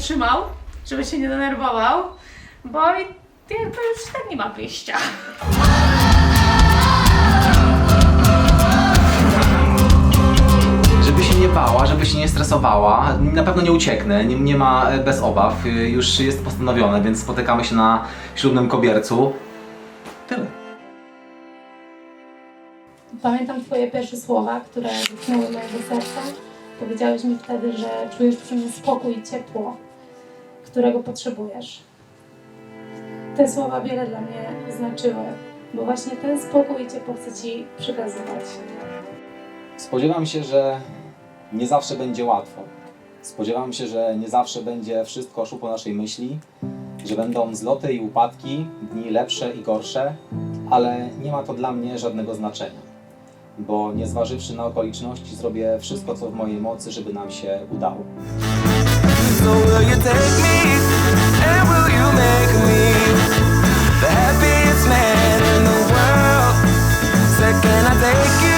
trzymał, żeby się nie denerwował, bo i jakby już tak nie ma wyjścia. Żeby się nie bała, żeby się nie stresowała. Na pewno nie ucieknę, nie, nie ma e, bez obaw. Y, Już jest postanowione, więc spotykamy się na ślubnym kobiercu. Tyle. Pamiętam Twoje pierwsze słowa, które dotknęły mojego serca. Powiedziałeś mi wtedy, że czujesz przy mnie spokój i ciepło, którego potrzebujesz. Te słowa wiele dla mnie znaczyły, bo właśnie ten spokój i ciepło chcę Ci przekazywać. Spodziewam się, że nie zawsze będzie łatwo. Spodziewam się, że nie zawsze będzie wszystko szło po naszej myśli, że będą zloty i upadki, dni lepsze i gorsze, ale nie ma to dla mnie żadnego znaczenia, bo nie zważywszy na okoliczności, zrobię wszystko, co w mojej mocy, żeby nam się udało. So will you take me and will you make me the happiest man in the world? Can I take you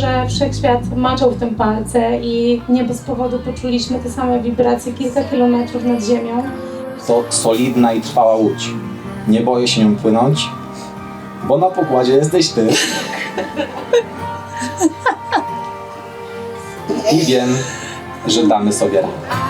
że wszechświat maczał w tym palce i nie bez powodu poczuliśmy te same wibracje kilka kilometrów nad ziemią. To solidna i trwała łódź. Nie boję się nią płynąć, bo na pokładzie jesteś ty. I wiem, że damy sobie radę.